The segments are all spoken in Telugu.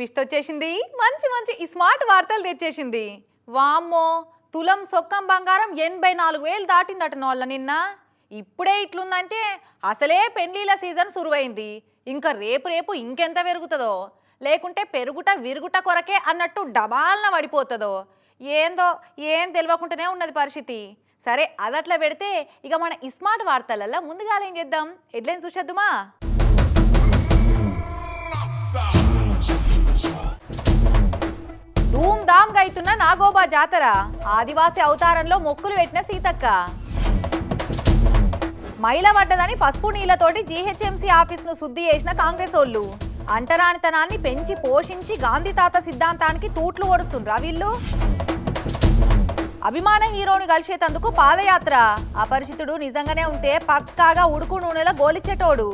విష్టొచ్చేసింది మంచి మంచి ఈ స్మార్ట్ వార్తలు తెచ్చేసింది. వామ్మో తులం సొక్కం బంగారం ఎనభై నాలుగు వేలు దాటిందట నోళ్ళ నిన్న. ఇప్పుడే ఇట్లుందంటే అసలే పెళ్ళిళ్ళ సీజన్ సురువైంది. ఇంకా రేపు రేపు ఇంకెంత పెరుగుతుందో? లేకుంటే పెరుగుట విరుగుట కొరకే అన్నట్టు డబాల్న పడిపోతుందో? ఏందో ఏం తెలియకుండానే ఉన్నది పరిస్థితి. సరే అదట్లా పెడితే ఇక మన ఈ స్మార్ట్ వార్తలల్లో ముందుగా ఏం చేద్దాం? హెడ్లైన్స్ చూసేద్దుమా? ధూమ్ ధామ్ గైతున్న నాగోబా జాతర ఆదివాసి అవతారంలో మొక్కులు పెట్టిన సీతక్క. మైల పడ్డదని పసుపు నీళ్ళతోటి జీహెచ్ఎంసీ ఆఫీస్ను శుద్ధి చేసిన కాంగ్రెస్ వాళ్ళు. అంటరానితనాన్ని పెంచి పోషించి గాంధీ తాత సిద్ధాంతానికి తూట్లు ఓడుస్తుండ్రా వీళ్ళు? అభిమాన హీరోని కలిసేటందుకు పాదయాత్ర. అపరిచితుడు నిజంగానే ఉంటే పక్కాగా ఉడుకు నూనెలో గోలిచ్చేటోడు.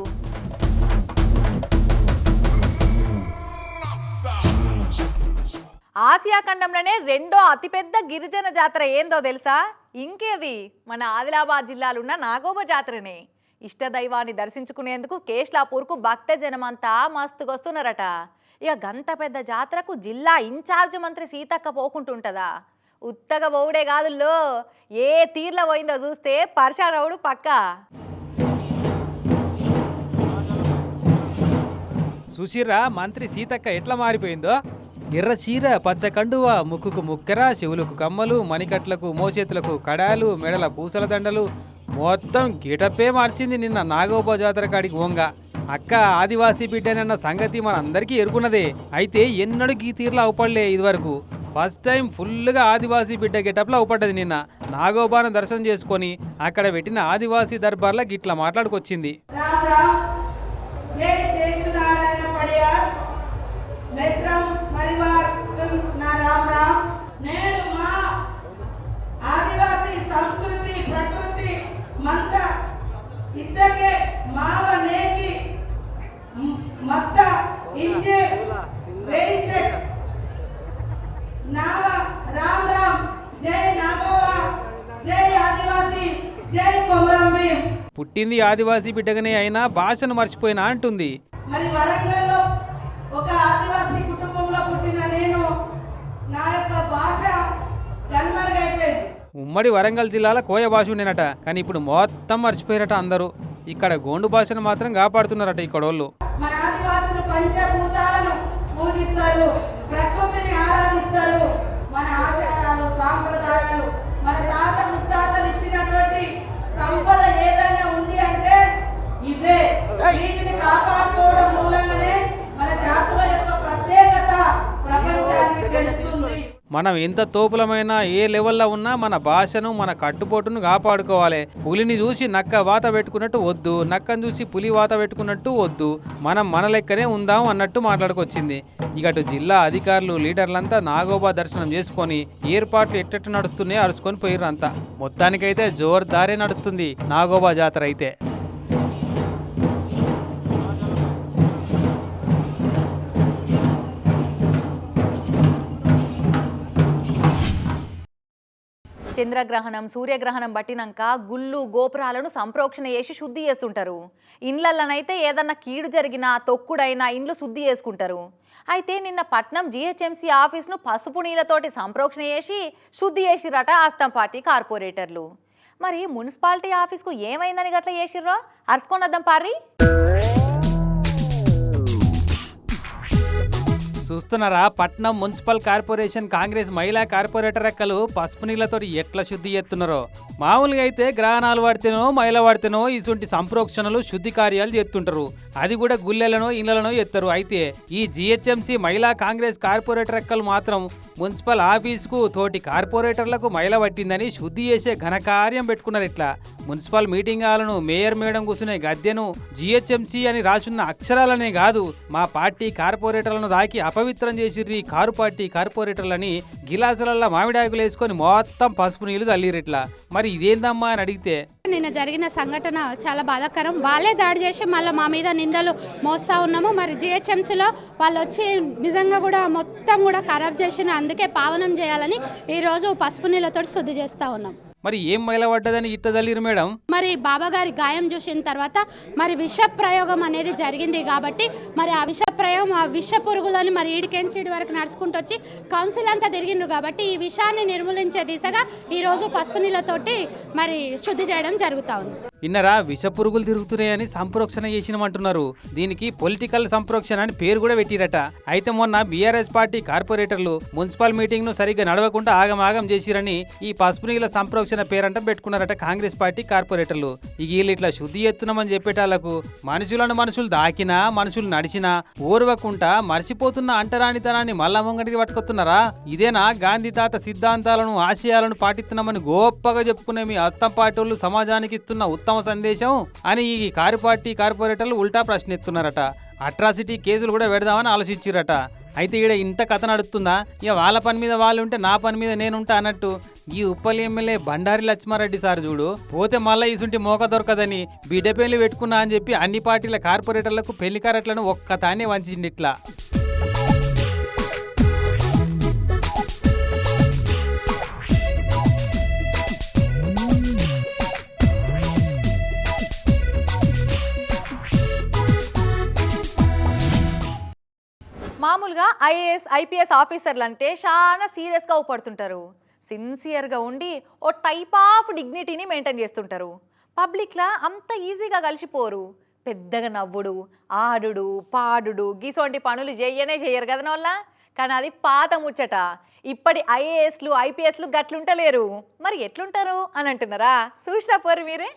ఆసియా ఖండంలోనే రెండో అతిపెద్ద గిరిజన జాతర ఏందో తెలుసా? ఇంకేది? మన ఆదిలాబాద్ జిల్లాలో ఉన్న నాగోబ జాతరనే. ఇష్టదైవాన్ని దర్శించుకునేందుకు కేష్లాపూర్కు భక్త జనమంతా మస్తుకొస్తున్నారట ఇక గంత పెద్ద జాతరకు జిల్లా ఇన్ఛార్జ్ మంత్రి సీతక్క పోకుంటుంటదా? ఉత్తగ పోవుడే కాదుల్లో. ఏ తీర్ల పోయిందో చూస్తే పర్షారవుడు పక్క. సుశీరా మంత్రి సీతక్క ఎట్లా మారిపోయిందో? ఎర్ర చీర పచ్చ కండువ ముక్కుకు ముక్కెర శివులకు కమ్మలు మణికట్లకు మోచేతులకు కడాలు మెడల పూసల దండలు. మొత్తం గిటప్పే మార్చింది నిన్న నాగోప జాతర కాడికి వంగ. అక్క ఆదివాసీ బిడ్డనన్న సంగతి మనందరికీ ఎరుకున్నదే. అయితే ఎన్నడూ ఈ తీరులో అవపడలే ఇదివరకు. ఫస్ట్ టైం ఫుల్గా ఆదివాసీ బిడ్డ గెటప్లో అవుపడ్డది నిన్న. నాగోబాను దర్శనం చేసుకొని అక్కడ పెట్టిన ఆదివాసీ దర్బార్లో గిట్లా మాట్లాడుకొచ్చింది. పుట్టింది ఆదివాసీ బిడ్డగానే అయినా భాషను మర్చిపోయినా అంటుంది. మరి వరంగల్లో ఒక ఆదివాసీ కుటుంబం పుట్టిన నేను నా యొక్క భాష కనుమరుగైపోయింది ఉమ్మడి వరంగల్ జిల్లాలో కోయ భాష ఉండేనట కానీ ఇప్పుడు మొత్తం మర్చిపోయారట అందరూ. ఇక్కడ గోండు భాషను మాత్రం కాపాడుతున్నారట ఇక్కడ వాళ్ళు మన ఆదివాసులు పంచభూతాలను పూజిస్తారు ప్రకృతిని ఆరాధిస్తారు. మన ఆచారాలు సాంప్రదాయాలు మన తాత ముత్తాతలు ఇచ్చినటువంటి సంపద ఏదైనా ఉంది అంటే ఇవే. వీటిని కాపాడుకోవడం మూలంగానే మన జాతుల యొక్క ప్రత్యేకత ప్రపంచానికి తెలుస్తుంది. మనం ఎంత తోపులమైనా ఏ లెవెల్లో ఉన్నా మన భాషను మన కట్టుబోటును కాపాడుకోవాలి. పులిని చూసి నక్క వాత పెట్టుకున్నట్టు వద్దు నక్కను చూసి పులి వాత పెట్టుకున్నట్టు వద్దు. మనం మన లెక్కనే ఉందాం అన్నట్టు మాట్లాడుకొచ్చింది. ఇక అటు జిల్లా అధికారులు లీడర్లంతా నాగోబా దర్శనం చేసుకొని ఏర్పాట్లు ఎట్టెట్టు నడుస్తున్నాయి అరుచుకొని పోయిర్రంతా. మొత్తానికైతే జోర్దారే నడుస్తుంది నాగోబా జాతర అయితే. చంద్రగ్రహణం సూర్యగ్రహణం పట్టినాక గుళ్ళు గోపురాలను సంప్రోక్షణ చేసి శుద్ధి చేస్తుంటారు. ఇండ్లలోనైతే ఏదన్నా కీడు జరిగినా తొక్కుడైనా ఇండ్లు శుద్ధి చేసుకుంటారు. అయితే నిన్న పట్నం జీహెచ్ఎంసీ ఆఫీస్ను పసుపు నీళ్ళతోటి సంప్రోక్షణ చేసి శుద్ధి చేసిరట ఆస్తం పార్టీ కార్పొరేటర్లు. మరి మున్సిపాలిటీ ఆఫీస్కు ఏమైందని గట్ల చేసిర్రో? అరుచుకొని వద్దాం పారి చూస్తున్నారా? పట్నం మున్సిపల్ కార్పొరేషన్ కాంగ్రెస్ మహిళా కార్పొరేటర్ రెక్కలు పసుపు నీళ్ళతో ఎట్లా శుద్ధి ఎత్తున్నారో మామూలుగా అయితే గ్రహణాలు వాడితేనో మహిళ వాడితేనో ఇటువంటి సంప్రోక్షణలు శుద్ధి కార్యాలు చేస్తుంటారు. అది కూడా గుళ్ళెలనో ఇళ్ళలను ఎత్తారు అయితే ఈ జిహెచ్ఎంసీ మహిళా కాంగ్రెస్ కార్పొరేటర్ రెక్కలు మాత్రం మున్సిపల్ ఆఫీసుకు తోటి కార్పొరేటర్లకు మైల పట్టిందని శుద్ధి చేసే ఘనకార్యం పెట్టుకున్నారు ఇట్లా. మున్సిపల్ మీటింగ్ హాలను మేయర్ మేడం కూర్చునే గద్దెను జిహెచ్ఎంసీ అని రాసున్న అక్షరాలనే కాదు. మా పార్టీ కార్పొరేటర్లను దాకి అపవిత్రం చేసిర్రి కారు పార్టీ కార్పొరేటర్లని. గిలాసులల్లో మామిడాకులు వేసుకొని మొత్తం పసుపు నీళ్ళు తల్లిరు ఇట్లా మరి ఇదేందమ్మా అని అడిగితే నిన్న జరిగిన సంఘటన చాలా బాధాకరం. వాళ్ళే దాడి చేసి మళ్ళీ మా మీద నిందలు మోస్తా ఉన్నాము. మరి జిహెచ్ఎంసీలో వాళ్ళు వచ్చి నిజంగా కూడా మొత్తం కూడా ఖరాబ్ చేసిన అందుకే పావనం చేయాలని ఈరోజు పసుపు నీళ్ళతో శుద్ధి చేస్తూ ఉన్నాం. మరి ఏం మైలపడ్డదని ఇట్ట జల్లిరు మేడం? మరి బాబా గారి గాయం చూసిన తర్వాత మరి విష ప్రయోగం అనేది జరిగింది కాబట్టి మరి ఆ విష ప్రయోగం ఆ విష పురుగులని మరి ఈడికెంచిడి వరకు నడుచుకుంటూ వచ్చి కౌన్సిల్ అంతా తిరిగిండ్రు కాబట్టి ఈ విషాన్ని నిర్మూలించే దిశగా ఈరోజు పసుపు నీళ్ళతోటి మరి శుద్ధి చేయడం జరుగుతూ ఉంది. ఇన్నరా విష పురుగులు తిరుగుతున్నాయని సంప్రోక్షణ చేసినమంటున్నారు. దీనికి పొలిటికల్ సంప్రోక్షణ అని పేరు కూడా పెట్టిరట. అయితే మొన్న బీఆర్ఎస్ పార్టీ కార్పొరేటర్లు మున్సిపల్ మీటింగ్ను సరిగ్గా నడవకుండా ఆగమాగం చేసిరని ఈ పసుపు నీళ్ళ సంప్రోక్షణ పేరంట పెట్టుకున్నారట కాంగ్రెస్ పార్టీ కార్పొరేటర్లు. ఇక వీళ్ళు ఇట్లా శుద్ధి ఎత్తున్నామని చెప్పేటాళ్ళకు మనుషులను మనుషులు దాకినా మనుషులు నడిచినా ఓర్వకుండా మర్చిపోతున్న అంటరానితనాన్ని మళ్ళా ముంగటికి పట్టుకొస్తున్నారా? ఇదేనా గాంధీ తాత సిద్ధాంతాలను ఆశయాలను పాటిస్తున్నామని గొప్పగా చెప్పుకునే మీ అత్తం పార్టీ సమాజానికి ఇస్తున్న ఉత్తమ సందేశం అని ఈ కారు పార్టీ కార్పొరేటర్లు ఉల్టా ప్రశ్న ఎత్తున్నారట అట్రాసిటీ కేసులు కూడా పెడదామని ఆలోచించారట అయితే ఈడ ఇంత కథ నడుస్తుందా? ఇక వాళ్ళ పని మీద వాళ్ళు ఉంటే నా పని మీద నేనుంటా అన్నట్టు. ఈ ఉప్పల్ ఎమ్మెల్యే బండారి లక్ష్మారెడ్డి సార్ చూడు పోతే మళ్ళీ ఇసుంటి మోక దొరకదని బిడ్డ పెళ్ళి పెట్టుకున్నా అని చెప్పి అన్ని పార్టీల కార్పొరేటర్లకు పెళ్ళి కారట్లను ఒక్క తానే వంచిండి ఇట్లా మామూలుగా ఐఏఎస్ ఐపీఎస్ ఆఫీసర్లు అంటే చాలా సీరియస్గా ఉపడుతుంటారు సిన్సియర్గా ఉండి ఓ టైప్ ఆఫ్ డిగ్నిటీని మెయింటైన్ చేస్తుంటారు. పబ్లిక్లా అంత ఈజీగా కలిసిపోరు. పెద్దగా నవ్వుడు ఆడుడు పాడుడు గీసోంటి పనులు చేయనే చెయ్యరు కదా వాళ్ళ కానీ అది పాత ముచ్చట. ఇప్పటి ఐఏఎస్లు ఐపీఎస్లు గట్లుంటలేరు. మరి ఎట్లుంటారు? అని అంటున్నారా? చూసినా పోరు మీరే.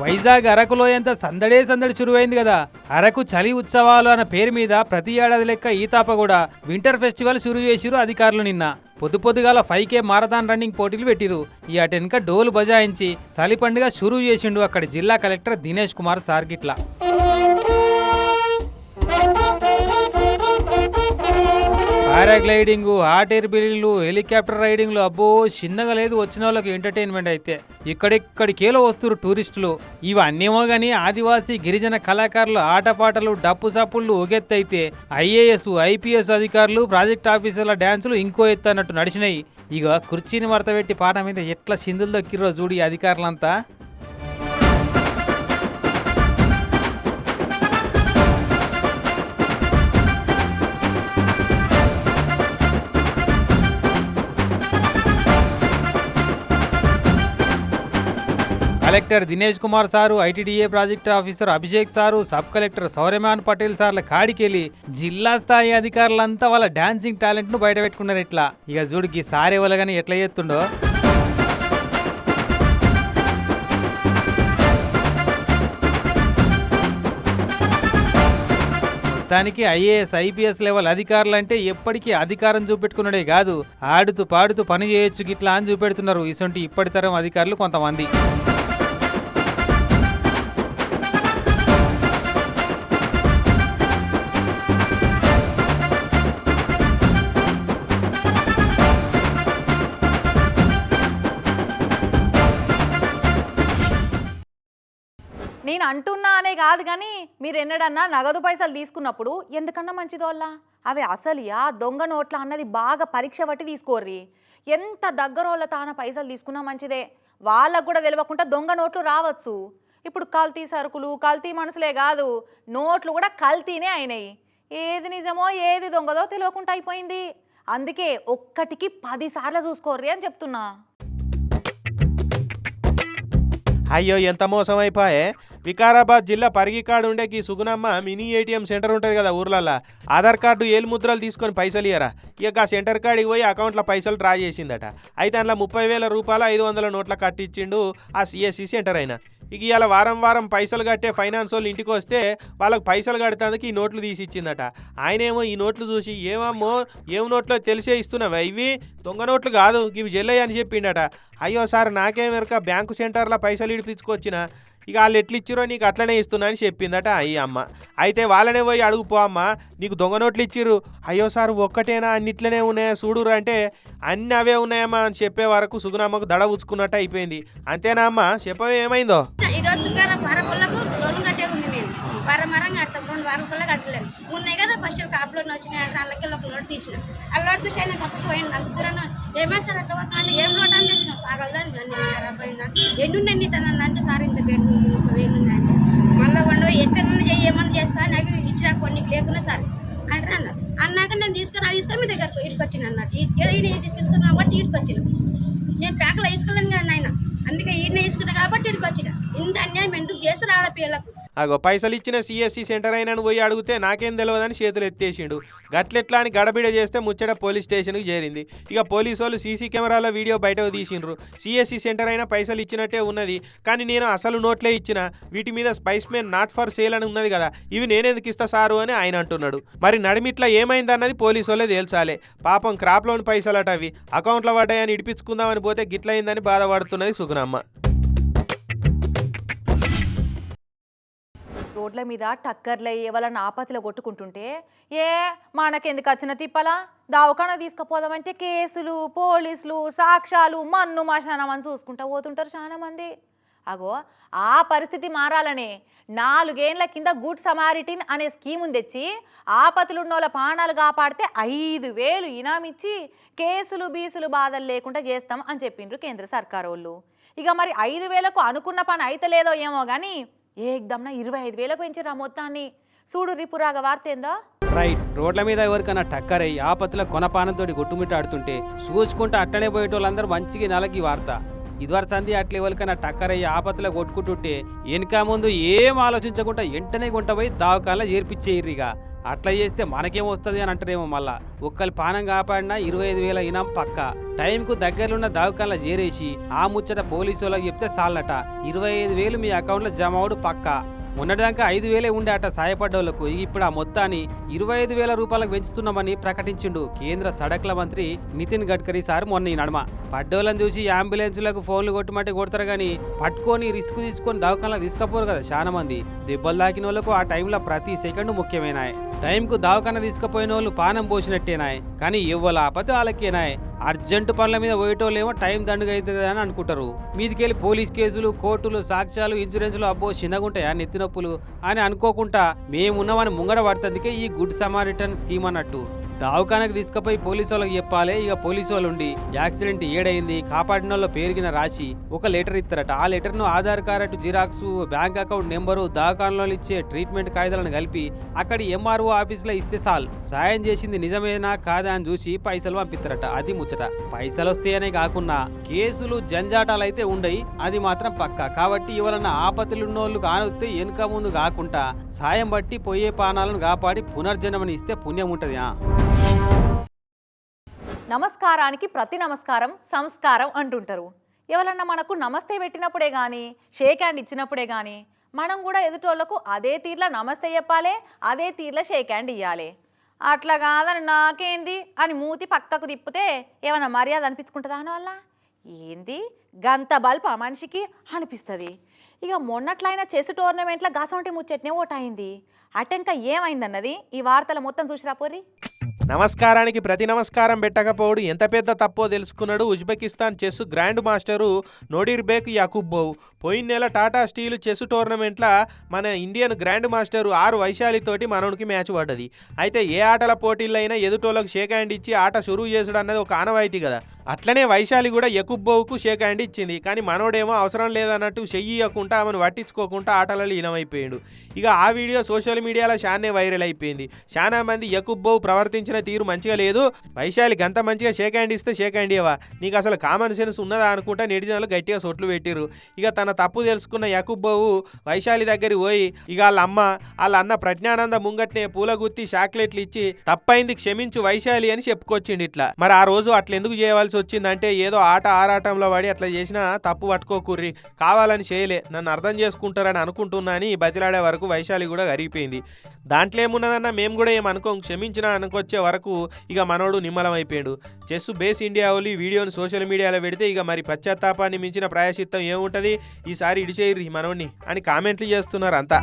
వైజాగ్ అరకులో ఎంత సందడే సందడి చురువైంది కదా. అరకు చలి ఉత్సవాలు అన్న పేరు మీద ప్రతి ఏడాది లెక్క ఈతాప కూడా వింటర్ ఫెస్టివల్ షురు చేసిరు అధికారులు నిన్న. పొద్దు పొద్దుగాల ఫైవ్ కే మారథాన్ రన్నింగ్ పోటీలు పెట్టిరు. ఈ అటెన్క డోలు బజాయించి చలి పండుగ చురువు చేసిండు అక్కడ జిల్లా collector Dinesh Kumar సార్గిట్ల paragliding hot air balloon helicopter రైడింగ్లు అబ్బో చిన్నగా లేదు వచ్చిన వాళ్ళకి ఎంటర్టైన్మెంట్ అయితే. ఇక్కడిక్కడికేలో వస్తురు టూరిస్టులు. ఇవన్నీమో గానీ ఆదివాసీ గిరిజన కళాకారులు ఆటపాటలు డప్పు సప్పుళ్ళు ఒగెత్తైతే ఐఏఎస్ ఐపీఎస్ అధికారులు ప్రాజెక్ట్ ఆఫీసర్ల డ్యాన్సులు ఇంకో ఎత్తు అన్నట్టు నడిచినాయి. ఇక కుర్చీని మడతపెట్టి పాట మీద ఎట్లా సింధులు దక్కిరో చూడు అధికారులంతా. Collector Dinesh Kumar sir ITDA project officer Abhishek sir sub collector Shauryaman Patel సార్ల కాడికెళ్ళి జిల్లా స్థాయి అధికారులంతా వాళ్ళ డాన్సింగ్ టాలెంట్ను బయట పెట్టుకున్నారు ఇట్లా. ఇక చూడుకి సారే వాళ్ళ ఎట్లా చేస్తుండో. మొత్తానికి ఐఏఎస్ ఐపీఎస్ లెవెల్ అధికారులు అంటే ఎప్పటికీ అధికారం చూపెట్టుకున్నడే కాదు ఆడుతూ పాడుతూ పని చేయొచ్చు గిట్లా అని చూపెడుతున్నారు. ఇసొంటి ఇప్పటి తరం అధికారులు కొంతమంది. అంటున్నా అనే కాదు కానీ మీరు ఎన్నడన్నా నగదు పైసలు తీసుకున్నప్పుడు ఎందుకన్నా మంచిదోళ్ళ అవి అసలియా? దొంగ నోట్ల అన్నది బాగా పరీక్ష బట్టి తీసుకోర్రి. ఎంత దగ్గరోళ్ళ తాన పైసలు తీసుకున్నా మంచిదే. వాళ్ళకు కూడా తెలియకుండా దొంగ నోట్లు రావచ్చు. ఇప్పుడు కల్తీ సరుకులు కల్తీ మనసులే కాదు నోట్లు కూడా కల్తీనే అయినాయి. ఏది నిజమో ఏది దొంగదో తెలియకుండా అయిపోయింది. అందుకే ఒక్కటికి పదిసార్లు చూసుకోర్రి అని చెప్తున్నా. అయ్యో ఎంత మోసం అయిపోయే వికారాబాద్ జిల్లా పరిగికాడు ఉండే ఈ సుగుణమ్మ మినీ ఏటీఎం సెంటర్ ఉంటుంది కదా ఊర్లల్లో. ఆధార్ కార్డు ఏలు ముద్రలు తీసుకొని పైసలు ఇయ్యరా. ఇక ఆ సెంటర్ కాడికి పోయి అకౌంట్లో పైసలు డ్రా చేసిందట. అయితే అందులో ముప్పై వేల రూపాయలు ఐదు వందల నోట్ల కట్టించిండు ఆ సిఎస్సి సెంటర్ అయిన. ఇక ఇవాళ వారం వారం పైసలు కట్టే ఫైనాన్స్ వాళ్ళు ఇంటికి వస్తే వాళ్ళకి పైసలు కడతానికి ఈ నోట్లు తీసి ఇచ్చిందట ఆయనేమో ఈ నోట్లు చూసి ఏమమ్మో ఏం నోట్లో తెలిసే ఇస్తున్నావా ఇవి? దొంగ నోట్లు కాదు ఇవి జెల్లయ్య అని చెప్పిండట. అయ్యో సార్ నాకేం వెనక బ్యాంకు సెంటర్లో పైసలు ఇడిపించుకొచ్చిన. ఇక వాళ్ళు ఎట్లు ఇచ్చిరో నీకు అట్లనే ఇస్తున్నా అని చెప్పిందట అయ్యి అమ్మ. అయితే వాళ్ళనే పోయి అడుగుపో అమ్మ నీకు దొంగ నోట్లు ఇచ్చిర్రు. అయ్యో సార్ ఒక్కటేనా? అన్నిట్లనే ఉన్నాయా చూడురు అంటే అన్ని అవే ఉన్నాయమ్మా అని చెప్పే వరకు సుగుణమ్మకు దడ ఉచ్చుకున్నట్టు అయిపోయింది. అంతేనా అమ్మ? చెప్పవే ఏమైందో? ఈరోజు శుక్రవారం పరములకు లోన్ కట్టేది ఉంది మేము. పరమరం కడతాం. రెండు వారాల కల్లా కట్టలేను ఉన్నాయి కదా ఫస్ట్ కాపు వచ్చినాయి. అంటే అల్లకి ఒక లోటు తీసిన. ఆ లోటు తీసి ఆయన పక్కకు పోయింది అంత దూరం ఏమైనా సార్ అంత పోతా ఏం లోటు అని తెచ్చిన? పాగలదాన్ని నన్ను ఖరాబ్ ఎన్ని ఉన్నాయి నీ తనన్న అంటే సార్ ఇంత పెట్టు ఒక వేలు అంటే. మళ్ళీ వండు ఎట్లన్నా చేయమని ఏమన్నా చేస్తా? అని అవి ఇచ్చినా కొన్ని లేకున్నా సార్. అంటే అన్న. అన్నాక నేను తీసుకుని అవి తీసుకొని మీ దగ్గరకు ఇటుకు వచ్చిన అన్నట్టు తీసుకున్నా కాబట్టి ఇటుకు వచ్చిన. నేను ప్యాకలో వేసుకోలేను కదా నాయన. అందుకే ఈయన వేసుకున్నా కాబట్టి ఇటుకు వచ్చిన. ఇంత అన్యాయం ఎందుకు చేస్తారు ఆడపిల్లలకు? అగో పైసలు ఇచ్చిన సిఎస్సి సెంటర్ అయినా పోయి అడిగితే నాకేం తెలియదని చేతులు ఎత్తేసిండు. గట్లెట్లా అని గడబిడ చేస్తే ముచ్చట పోలీస్ స్టేషన్కి చేరింది. ఇక పోలీసు వాళ్ళు సీసీ కెమెరాల వీడియో బయటకు తీసిండ్రు. సిఎస్సి సెంటర్ అయినా పైసలు ఇచ్చినట్టే ఉన్నది. కానీ నేను అసలు నోట్లే ఇచ్చిన. వీటి మీద specimen not for sale అని ఉన్నది కదా. ఇవి నేనెందుకు ఇస్తా సారు అని ఆయన అంటున్నాడు. మరి నడిమిట్లా ఏమైందన్నది పోలీసు వాళ్ళే తేల్చాలి. పాపం క్రాప్ లోన్ పైసలట అవి. అకౌంట్లో పడ్డాయని ఇడిపించుకుందామని పోతే గిట్లయిందని బాధపడుతున్నది సుగుణమ్మ. రోడ్ల మీద టక్కర్లై వాళ్ళని ఆపతిలో కొట్టుకుంటుంటే ఏ మనకెందుకు వచ్చిన తిప్పలా? దవాఖాన తీసుకుపోదామంటే కేసులు పోలీసులు సాక్ష్యాలు మన్ను మశానం అని చూసుకుంటా పోతుంటారు చాలామంది. అగో ఆ పరిస్థితి మారాలనే నాలుగేండ్ల కింద గుడ్ సమారిటిన్ అనే స్కీము తెచ్చి ఆపతులున్న వాళ్ళ ప్రాణాలు కాపాడితే ఐదు వేలు ఇనామిచ్చి కేసులు బీసులు బాధలు లేకుండా చేస్తాం అని చెప్పిండ్రు కేంద్ర సర్కారు వాళ్ళు ఇక మరి ఐదు వేలకు అనుకున్న పని అయితే లేదో ఏమో కానీ ఏకదమ్న ఇరవై ఐదు వేలకు పెంచిరా మొత్తాన్ని. చూడు రిపురాగ వార్త ఏందా రైట్ రోడ్ల మీద ఎవరికైనా టక్కరై ఆపత్తుల కొనపానంతో కొట్టుమిట్టాడుతుంటే చూసుకుంటూ అట్టనే పోయేటోళ్ళందరూ మంచిగా నెలకి వార్త. ఇదివరకు సంధి అట్లా ఎవరికైనా టక్కరయ్యి ఆపత్తులో కొట్టుకుంటుంటే వెనక ముందు ఏం ఆలోచించకుండా వెంటనే గుంటపోయి దావకాల్లో చేర్పించేయర్రిగా అట్లా చేస్తే మనకేం వస్తుంది అని అంటారేమో మళ్ళా. ఒక్కరి పానం కాపాడినా ఇరవై ఐదు వేల ఇనాం పక్క. టైంకు దగ్గరలున్న దావకాల్లో చేరేసి ఆ ముచ్చట పోలీసు వాళ్ళకి చెప్తే చాలట. ఇరవై ఐదు వేలు మీ అకౌంట్లో జమ అవడు పక్కా. మొన్నటిదాకా ఐదు వేలే ఉండే అట సాయపడ్డోళ్ళకు. ఇప్పుడు ఆ మొత్తాన్ని ఇరవై ఐదు వేల రూపాయలకు పెంచుతున్నామని ప్రకటించిండు కేంద్ర సడక్ల మంత్రి నితిన్ గడ్కరీ సార్ మొన్న ఈ నడమ. పడ్డోళ్ళని చూసి అంబులెన్సులకు ఫోన్లు కొట్టమంటే కొడతారు కానీ పట్టుకొని రిస్క్ తీసుకొని దవాఖానలకు తీసుకపోరు కదా చాలా మంది. దెబ్బలు తాకిన వాళ్ళకు ఆ టైంలో ప్రతి సెకండ్ ముఖ్యమైనాయి. టైంకు దవాఖాన తీసుకుపోయిన వాళ్ళు పానం పోసినట్టేనాయ్. కానీ ఎవ్వల ఆపద వాళ్ళకేనాయ్ అర్జెంటు పనుల మీద పోయేటోళ్ళేమో టైం దండుగా అవుతుంది అని అనుకుంటారు. మీదికెళ్ళి పోలీస్ కేసులు కోర్టులు సాక్ష్యాలు ఇన్సూరెన్సులు అబ్బో చిన్నగుంటాయా నెత్తిన నొప్పులు అని అనుకోకుండా మేమున్నామని ముంగడ పడుతుందికే ఈ గుడ్ సమారిటర్న్ స్కీమ్ అన్నట్టు. దవాఖానకు తీసుకుపోయి పోలీసు వాళ్ళకి చెప్పాలి ఇక పోలీసు వాళ్ళు ఉండి యాక్సిడెంట్ ఏడైంది కాపాడిన వాళ్ళు పేరుగిన రాసి ఒక లెటర్ ఇస్తారట ఆ లెటర్ను Aadhaar card xerox bank account number దవాఖానలో ఇచ్చే ట్రీట్మెంట్ కాగితాలను కలిపి అక్కడి ఎంఆర్ఓ ఆఫీస్లో ఇస్తే సాల్ సాయం చేసింది నిజమేనా కాదా అని చూసి పైసలు పంపిస్తారట అది ముచ్చట. పైసలు వస్తాయనే కాకుండా కేసులు జంజాటాలు అయితే ఉండయి అది మాత్రం పక్క. కాబట్టి ఇవలన్న ఆపత్తులున్నోళ్ళు కానొస్తే వెనుక ముందు కాకుండా సాయం బట్టి పోయే పానాలను కాపాడి పునర్జన్మని ఇస్తే పుణ్యం ఉంటుంది నమస్కారానికి ప్రతి నమస్కారం సంస్కారం అంటుంటారు. ఎవరన్నా మనకు నమస్తే పెట్టినప్పుడే కానీ షేక్ హ్యాండ్ ఇచ్చినప్పుడే కానీ మనం కూడా ఎదుటోళ్ళకు అదే తీర్లో నమస్తే చెప్పాలి అదే తీర్లో షేక్ హ్యాండ్ ఇవ్వాలి అట్లా కాదని నాకేంది అని మూతి పక్కకు తిప్పితే ఏమైనా మర్యాద అనిపించుకుంటుందా అని వల్ల ఏంది? గంత బల్ప మనిషికి అనిపిస్తుంది. ఇక మొన్నట్లయిన చెస్ టోర్నమెంట్లో గసంటి ముచ్చట్నే ఓటైంది అటెంక ఏమైందన్నది? ఈ వార్తల మొత్తం చూసిరా పోరి నమస్కారానికి ప్రతి నమస్కారం పెట్టకపోవడు ఎంత పెద్ద తప్పో తెలుసుకున్నాడు Uzbekistan chess grandmaster Nodirbek Yakubboev పోయిన నెల టాటా స్టీల్ చెస్ టోర్నమెంట్ల మన ఇండియన్ గ్రాండ్ మాస్టరు ఆరు వైశాలితోటి మనోనికి మ్యాచ్ పడ్డది. అయితే ఏ ఆటల పోటీలైనా ఎదుటోళ్ళకు షేక్ హ్యాండ్ ఇచ్చి ఆట షురువు చేసుడు అన్నది ఒక ఆనవాయితీ కదా. అట్లనే వైశాలి కూడా యకుబ్బోవుకు షేక్ హ్యాండ్ ఇచ్చింది. కానీ మనోడేమో అవసరం లేదన్నట్టు చెయ్యకుండా ఆమెను పట్టించుకోకుండా ఆటలలో లీనమైపోయాడు. ఇక ఆ వీడియో సోషల్ మీడియాలో షానే వైరల్ అయిపోయింది. చాలా మంది యకుబ్బోవు ప్రవర్తించిన తీరు మంచిగా లేదు. వైశాలి గంత మంచిగా షేక్ హ్యాండ్ ఇస్తే షేక్ హ్యాండ్ ఇవ్వ నీకు అసలు కామన్ సెన్స్ ఉన్నదా అనుకుంటా నెటిజన్లు గట్టిగా సొట్లు పెట్టిరు ఇక తన తప్పు తెలుసుకున్న యకుబ్బోవు వైశాలి దగ్గరికి పోయి ఇక వాళ్ళ అమ్మ వాళ్ళ అన్న ప్రజ్ఞానంద ముంగట్నే పూలగుత్తి చాక్లెట్లు ఇచ్చి తప్పైంది క్షమించు వైశాలి అని చెప్పుకొచ్చిండు ఇట్లా. మరి ఆ రోజు అట్లా ఎందుకు చేయవలసి వచ్చిందంటే ఏదో ఆట ఆరాటంలో పడి అట్లా చేసినా తప్పు పట్టుకోకుర్రి. కావాలని చేయలే నన్ను అర్థం చేసుకుంటారని అనుకుంటున్నా అని బతిలాడే వరకు వైశాలి కూడా కరిగిపోయింది దాంట్లో ఏమున్నదన్నా మేము కూడా ఏం క్షమించినా అనుకొచ్చే వరకు ఇక మనోడు నిమ్మలమైపోయాడు. చెస్ బేస్ ఇండియా ఓలీ ఈ వీడియోని సోషల్ మీడియాలో పెడితే ఇక మరి పశ్చాత్తాపాన్ని మించిన ప్రాయశ్చిత్తం ఏముంటది? ఈసారి ఇడిచేయరు ఈ మనోడిని అని కామెంట్లు చేస్తున్నారు అంతా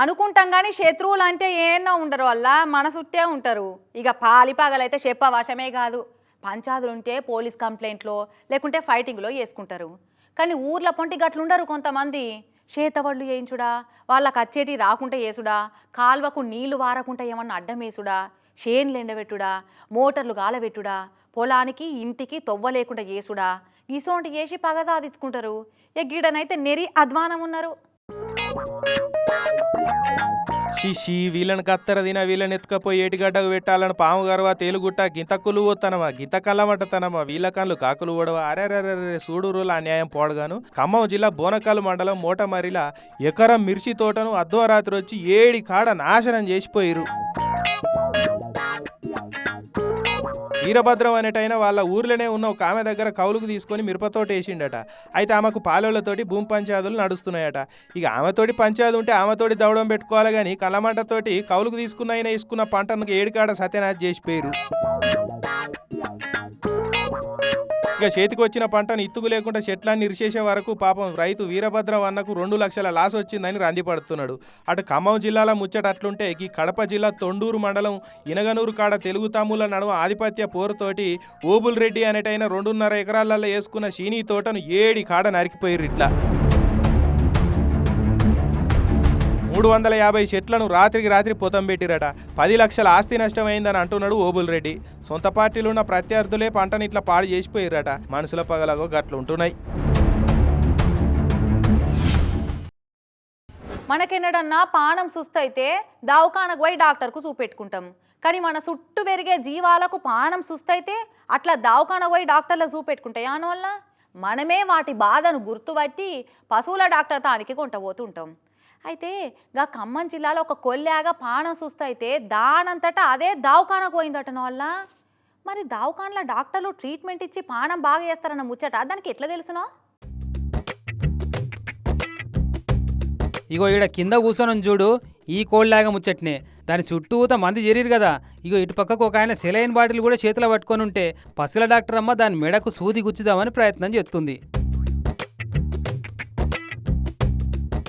అనుకుంటాం కానీ శత్రువులు అంటే ఏమన్నా ఉండరు వల్ల మన చుట్టే ఉంటారు. ఇక పాలిపాగలైతే చెప్పవశమే కాదు. పంచాదులు ఉంటే పోలీస్ కంప్లైంట్లో లేకుంటే ఫైటింగ్లో వేసుకుంటారు. కానీ ఊర్ల పొంటి గట్లుండరు కొంతమంది. చేతవళ్ళు వేయించుడా వాళ్ళకి అచ్చేటి రాకుండా వేసుడా కాల్వకు నీళ్ళు వారకుండా ఏమన్నా అడ్డం వేసుడా? షేన్లు ఎండబెట్టుడా మోటార్లు గాలబెట్టుడా పొలానికి ఇంటికి తొవ్వ లేకుండా చేసుడా? ఇసోంటి చేసి పగ సాధించుకుంటారు. ఇక గీడనైతే నెరి అధ్వానం ఉన్నారు షిషి వీళ్ళని కత్తర తిన వీళ్ళని ఎత్తుకపోయి ఏటిగడ్డకు పెట్టాలని పాము గర్వ తేలుగుట్ట గింత కులు పోతానమా గింత కళ్ళమట్టతనమా వీళ్ళ కళ్ళు కాకులు ఓడవా అరెరెరెరే సూడూరుల అన్యాయం పోడగాను ఖమ్మం జిల్లా బోనకాలు మండలం మోటమరిల ఎకరం మిర్చి తోటను అర్ధరాత్రి వచ్చి ఏడి కాడ నాశనం చేసిపోయిరు వీరభద్రం అనేటైన వాళ్ళ ఊర్లోనే ఉన్న ఒక ఆమె దగ్గర కౌలుకు తీసుకొని మిరపతోట వేసిండట. అయితే ఆమెకు పాలోళ్ళతోటి భూమి పంచాయతీలు నడుస్తున్నాయట. ఇక ఆమెతోటి పంచాయతీ ఉంటే ఆమెతోటి దౌడం పెట్టుకోవాలి కానీ కలమంటతోటి కౌలుకు తీసుకున్న అయినా వేసుకున్న పంటను ఏడికాడ సత్యనాథ్ చేసిపోయారు ఇక చేతికి వచ్చిన పంటను ఇత్తుకు లేకుండా చెట్లన్నీ ఇరిచేసే వరకు పాపం రైతు వీరభద్రం అన్నకు రెండు లక్షల లాస్ వచ్చిందని రందిపడుతున్నాడు అటు ఖమ్మం జిల్లాల ముచ్చట అట్లుంటే ఈ కడప జిల్లా తొండూరు మండలం ఇనగనూరు కాడ తెలుగు తమ్ముల నడుమ ఆధిపత్య పోరుతోటి ఓబుల్ రెడ్డి అనేటైన రెండున్నర ఎకరాలలో వేసుకున్న శీనీ తోటను ఏడి కాడ నరికిపోయిర్రు ఇట్లా. మూడు వందల యాభై చెట్లను రాత్రికి రాత్రి పొతం పెట్టిరట. పది లక్షల ఆస్తి నష్టమైందని అంటున్నాడు ఓబుల్ రెడ్డి సొంత పార్టీలు ఉన్న ప్రత్యర్థులే పంటని ఇట్లా పాడు చేసిపోయిరట. మనుషుల పగలగో గట్లుంటున్నాయి. మనకెన్నడన్నా పానం సుస్తైతే దవాఖానకు పోయి డాక్టర్కు చూపెట్టుకుంటాం. కానీ మన చుట్టూ పెరిగే జీవాలకు పానం సుస్తైతే అట్లా దవాఖానకు పోయి డాక్టర్లకు చూపెట్టుకుంటాయి వల్ల మనమే వాటి బాధను గుర్తుపట్టి పశువుల డాక్టర్ తానికి కొంటపోతుంటాం అయితే గా ఖమ్మం జిల్లాలో ఒక కొల్లాగా పానం సుస్తైతే దానంతటా అదే దావకాన పోయిందట వల్ల మరి దవాఖానలో డాక్టర్లు ట్రీట్మెంట్ ఇచ్చి పానం బాగా చేస్తారన్న ముచ్చట దానికి ఎట్లా తెలుసునో ఇగో ఈడ కింద కూర్చొని చూడు ఈ కోళ్ళలాగా ముచ్చట్నే. దాని చుట్టూత మంది చేరిరు కదా. ఇగో ఇటు పక్కకు ఒక ఆయన సెలైన్ బాటిల్ కూడా చేతిలో పట్టుకొని ఉంటే పసుల డాక్టర్ అమ్మ దాని మెడకు సూది గుచ్చుదామని ప్రయత్నం చేస్తుంది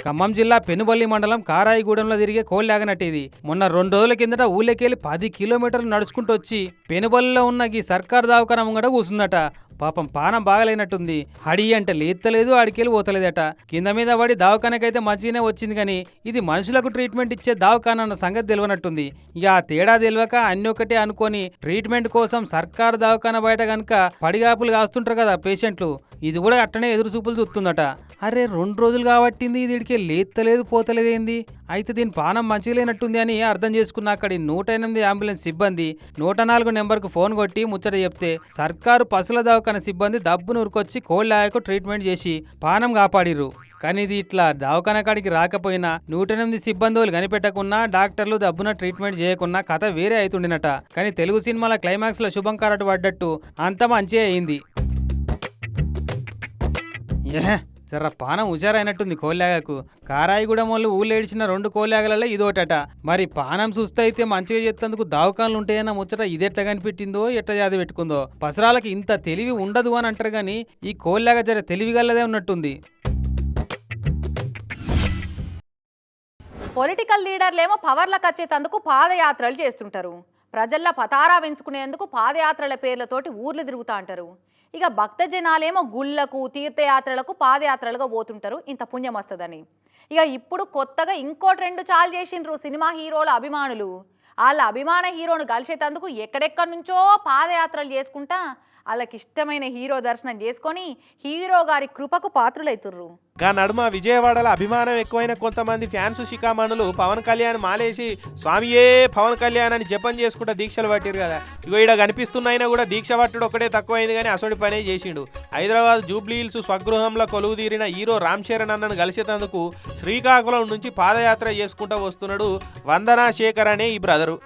ఖమ్మం జిల్లా పెనుబల్లి మండలం కారాయిగూడెంలో తిరిగే కోళ్ళాగనట్టేది మొన్న రెండు రోజుల కిందట ఊళ్ళకెళ్ళి పది కిలోమీటర్లు నడుచుకుంటూ వచ్చి పెనుబల్లిలో ఉన్న ఈ సర్కార్ దవాఖాన ముంగట కూసుందట. పాపం పానం బాగలేనట్టుంది. హడి అంటే లేత్తలేదు ఆడికెళ్ళి పోతలేదట. కింద మీద పడి దవాఖానకైతే మంచిగానే వచ్చింది కానీ ఇది మనుషులకు ట్రీట్మెంట్ ఇచ్చే దవాఖాన అన్న సంగతి తెలియనట్టుంది ఇక ఆ తేడా తెలియక అన్ని ఒకటే అనుకొని ట్రీట్మెంట్ కోసం సర్కార్ దవాఖాన బయట కనుక పడిగాపులు కాస్తుంటారు కదా పేషెంట్లు ఇది కూడా అట్టనే ఎదురు చూపులు చూస్తుందట. అరే రెండు రోజులు కాబట్టింది ఇది ఇడికే లేత్తలేదు పోతలేదేంది అయితే దీని పానం మంచిగా లేనట్టుంది అని అర్థం చేసుకున్న అక్కడి నూట ఎనిమిది అంబులెన్స్ సిబ్బంది నూట నాలుగు నెంబర్కు ఫోన్ కొట్టి ముచ్చట చెప్తే సర్కారు పసుల దవాఖాన సిబ్బంది దబ్బు నూరుకొచ్చి కోళ్ళాయకు ట్రీట్మెంట్ చేసి పానం కాపాడిర్రు. కానీ ఇది ఇట్లా దవాఖాన కాడికి రాకపోయినా నూట ఎనిమిది సిబ్బందులు కనిపెట్టకున్నా డాక్టర్లు దబ్బున ట్రీట్మెంట్ చేయకున్నా కథ వేరే అవుతుండినట కానీ తెలుగు సినిమాల క్లైమాక్స్లో శుభం కారట పడ్డట్టు అంత మంచిగా అయింది. ఏ జర పానం హుషారైనట్టుంది కోల్లాగకు కారాయిగూడెం వాళ్ళు ఊళ్ళో ఏడిచిన రెండు కోల్లాగలలో ఇదోటట. మరి పానం చూస్తే మంచిగా చేస్తేందుకు దావకాలు ఉంటాయన్న ముచ్చట ఇదెట్ట కనిపెట్టిందో ఎట్ట జాతి పెట్టుకుందో. పసరాలకి ఇంత తెలివి ఉండదు అని అంటారు కానీ ఈ కోల్లాగ జర తెలివిగల్లదే ఉన్నట్టుంది. పొలిటికల్ లీడర్లేమో పవర్లకు వచ్చేటందుకు పాదయాత్రలు చేస్తుంటారు. ప్రజల్లో పతారా పెంచుకునేందుకు పాదయాత్రల పేర్లతోటి ఊర్లు తిరుగుతా అంటారు ఇక భక్త జనాలేమో గుళ్ళకు తీర్థయాత్రలకు పాదయాత్రలుగా పోతుంటారు. ఇంత పుణ్యం వస్తుందని. ఇక ఇప్పుడు కొత్తగా ఇంకో ట్రెండ్ చాలు చేసిండ్రు సినిమా హీరోల అభిమానులు. వాళ్ళ అభిమాన హీరోను కలిసేటందుకు ఎక్కడెక్కడి నుంచో పాదయాత్రలు చేసుకుంటా వాళ్ళకి ఇష్టమైన హీరో దర్శనం చేసుకొని హీరో గారి కృపకు పాత్రులైతుర్రు. గా నడుమ విజయవాడలో అభిమానం ఎక్కువైన కొంతమంది ఫ్యాన్స్ శిఖామణులు పవన్ కళ్యాణ్ మాలేసి స్వామియే పవన్ కళ్యాణ్ అని జపం చేసుకుంటా దీక్షలు పట్టిరు కదా. ఇగో ఈడ కనిపిస్తున్నాయినా కూడా దీక్ష పట్టుడు ఒకటే తక్కువైంది కానీ అసలు పనే చేసిండు. హైదరాబాద్ జూబ్లీ హిల్స్ స్వగృహంలో కొలువు తీరిన హీరో రామ్ చరణ్ అన్నను కలిసేందుకు శ్రీకాకుళం నుంచి పాదయాత్ర చేసుకుంటూ వస్తున్నాడు వందనా శేఖర్ అనే ఈ బ్రదరు.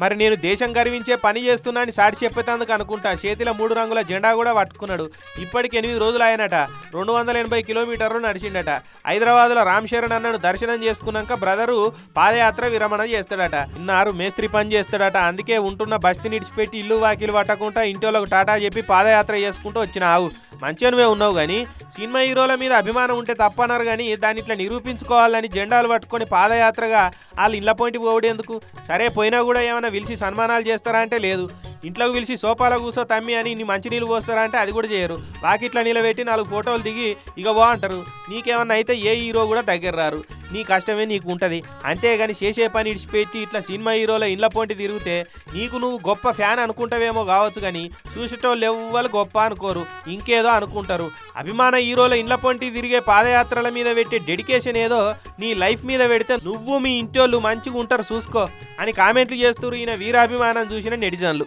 మరి నేను దేశం గర్వించే పని చేస్తున్నా అని సాటి చెప్పేందుకు అనుకుంటా. చేతిలో మూడు రంగుల జెండా కూడా పట్టుకున్నాడు. ఇప్పటికి ఎనిమిది రోజులు ఆయనట. రెండు వందల ఎనభై కిలోమీటర్లు నడిచిండట. హైదరాబాద్లో రామ్ శరణ్ అన్నను దర్శనం చేసుకున్నాక బ్రదరు పాదయాత్ర విరమణ చేస్తాడట. ఇన్నారు మేస్త్రి పని చేస్తాడట. అందుకే ఉంటున్న బస్తి నిడిచిపెట్టి ఇల్లు వాకిలు పట్టకుండా ఇంటిలోకి టాటా చెప్పి పాదయాత్ర చేసుకుంటూ వచ్చిన ఆవు మంచిగానే నువ్వే ఉన్నావు కానీ సినిమా హీరోల మీద అభిమానం ఉంటే తప్పన్నారు కానీ దాన్ని ఇట్లా నిరూపించుకోవాలని జెండాలు పట్టుకొని పాదయాత్రగా వాళ్ళు ఇళ్ళ పోయింటి పోవడేందుకు? సరే పోయినా కూడా ఏమైనా పిలిచి సన్మానాలు చేస్తారా అంటే లేదు. ఇంట్లోకి పిలిచి సోఫాలో కూర్చో తమ్మి అని నీ మంచినీళ్ళు పోస్తారా? అంటే అది కూడా చేయరు. వాకిట్లో నిలబెట్టి నాలుగు ఫోటోలు దిగి ఇక వా అంటారు. నీకేమన్నా అయితే ఏ హీరో కూడా దగ్గర రారు. నీ కష్టమే నీకు ఉంటుంది. అంతేగాని చేసే పని ఇడిచిపెట్టి ఇట్లా సినిమా హీరోల ఇండ్ల పొంటి తిరిగితే నీకు నువ్వు గొప్ప ఫ్యాన్ అనుకుంటావేమో కావచ్చు కానీ చూసేటోళ్ళు ఎవ్వరు గొప్ప అనుకోరు. ఇంకేదో అనుకుంటారు. అభిమాన హీరోల ఇండ్ల పొంటి తిరిగే పాదయాత్రల మీద పెట్టే డెడికేషన్ ఏదో నీ లైఫ్ మీద పెడితే నువ్వు మీ ఇంటోళ్ళు మంచిగా ఉంటారు చూసుకో అని కామెంట్లు చేస్తూ ఈయన వీరాభిమానం చూసిన నెటిజన్లు.